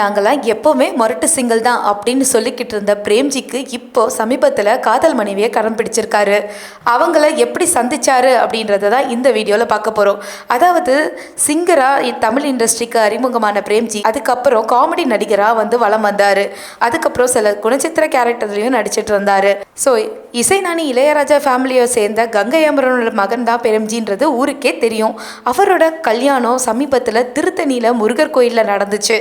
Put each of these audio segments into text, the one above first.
நாங்களாம் எப்போவுமே மொரட்டு சிங்கிள் தான் அப்படின்னு சொல்லிக்கிட்டு இருந்த பிரேம்ஜிக்கு இப்போ சமீபத்தில் காதல் மனைவியை கரம் பிடிச்சிருக்காரு. அவங்கள எப்படி சந்திச்சாரு அப்படின்றத தான் இந்த வீடியோவில் பார்க்க போகிறோம் அதாவது சிங்கராக தமிழ் இண்டஸ்ட்ரிக்கு அறிமுகமான பிரேம்ஜி அதுக்கப்புறம் காமெடி நடிகராக வந்து வலம் வந்தார். அதுக்கப்புறம் சில குணச்சித்திர கேரக்டர்லையும் நடிச்சிட்டு இருந்தார். ஸோ இசைநாணி இளையராஜா ஃபேமிலியை சேர்ந்த கங்கை அமரனோட மகன் தான் பிரேம்ஜின்றது ஊருக்கே தெரியும். அவரோட கல்யாணம் சமீபத்தில் திருத்தணியில் முருகர் கோயிலில் நடந்துச்சு.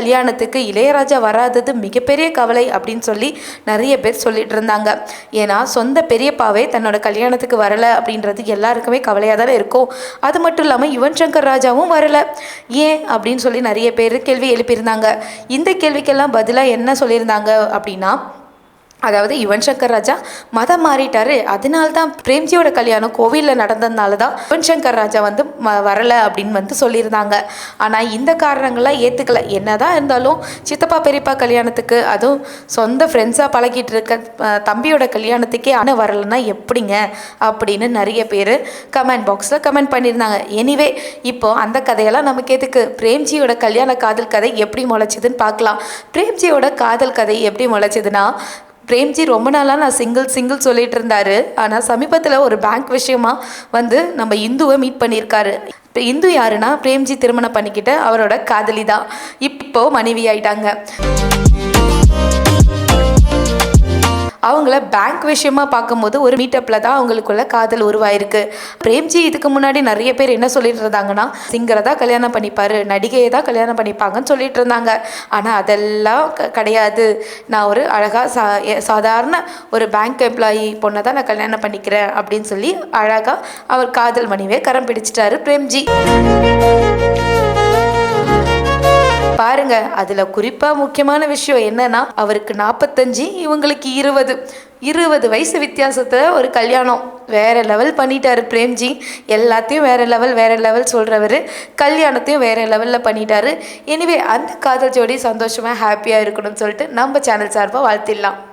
கல்யாணத்துக்கு இளையராஜா வராதது மிகப்பெரிய கவலை அப்படின்னு சொல்லி நிறைய பேர் சொல்லிட்டு இருந்தாங்க. ஏன்னா சொந்த பெரியப்பாவே தன்னோட கல்யாணத்துக்கு வரலை அப்படின்றது எல்லாருக்குமே கவலையாக தானே இருக்கும். அது மட்டும் இல்லாமல் யுவன் சங்கர் ராஜாவும் வரலை. ஏன் அப்படின்னு சொல்லி நிறைய பேர் கேள்வி எழுப்பியிருந்தாங்க. இந்த கேள்விக்கெல்லாம் பதிலாக என்ன சொல்லியிருந்தாங்க அப்படின்னா அதாவது யுவன் சங்கர் ராஜா மதம் மாறிட்டாரு. அதனால தான் பிரேம்ஜியோட கல்யாணம் கோவிலில் நடந்ததுனால தான் யுவன் சங்கர் ராஜா வந்து ம வரலை அப்படின்னு வந்து சொல்லியிருந்தாங்க. ஆனால் இந்த காரணங்கள்லாம் ஏற்றுக்கல என்னதான் இருந்தாலும் சித்தப்பா பெரியப்பா கல்யாணத்துக்கு அதுவும் சொந்த ஃப்ரெண்ட்ஸாக பழகிட்டு இருக்க தம்பியோட கல்யாணத்துக்கே ஆனால் வரலைன்னா எப்படிங்க? அப்படின்னு நிறைய பேர் கமெண்ட் பாக்ஸில் கமெண்ட் பண்ணியிருந்தாங்க. எனிவே இப்போ அந்த கதையெல்லாம் நமக்கு எதுக்கு பிரேம்ஜியோட கல்யாண காதல் கதை எப்படி முளைச்சிதுன்னு பார்க்கலாம். பிரேம்ஜியோட காதல் கதை எப்படி முளைச்சிதுன்னா பிரேம்ஜி ரொம்ப நாளாக நான் சிங்கிள் சிங்கிள் சொல்லிட்டு இருந்தாரு ஆனால் சமீபத்தில் ஒரு பேங்க் விஷயமா வந்து நம்ம இந்துவை மீட் பண்ணியிருக்காரு. இப்போ இந்து யாருன்னா பிரேம்ஜி திருமணம் பண்ணிக்கிட்ட அவரோட காதலி தான் இப்போ மனைவி ஆயிட்டாங்க அவங்கள பேங்க் விஷயமா பார்க்கும்போது ஒரு மீட்டப்பில் தான் அவங்களுக்குள்ள காதல் உருவாயிருக்கு. பிரேம்ஜி இதுக்கு முன்னாடி நிறைய பேர் என்ன சொல்லிட்டு இருந்தாங்கன்னா சிங்கரை தான் கல்யாணம் பண்ணிப்பாரு நடிகையை தான் கல்யாணம் பண்ணிப்பாங்கன்னு சொல்லிட்டு இருந்தாங்க. ஆனால் அதெல்லாம் க- கிடையாது. நான் ஒரு அழகாக சா எ- சாதாரண ஒரு பேங்க் எம்ப்ளாயி பொண்ணை தான் நான் கல்யாணம் பண்ணிக்கிறேன். அப்படின்னு சொல்லி அழகாக அவர் காதல் மனைவியை கரம் பிடிச்சிட்டாரு பிரேம்ஜி. பாருங்க அதுல குறிப்பா முக்கியமான விஷயம் என்னன்னா அவருக்கு நாற்பத்தஞ்சு இவங்களுக்கு இருபது. இருபது வயசு வித்தியாசத்தில் ஒரு கல்யாணம். வேற லெவல் பண்ணிட்டாரு பிரேம்ஜி. எல்லாத்தையும் வேற லெவல் வேற லெவல் சொல்றவர். கல்யாணத்தையும் வேற லெவலில் பண்ணிட்டாரு. எனிவே அந்த காதல் ஜோடி சந்தோஷமா ஹாப்பியா இருக்கணும்னு சொல்லிட்டு நம்ம சேனல் சார்பாக வாழ்த்திடலாம்.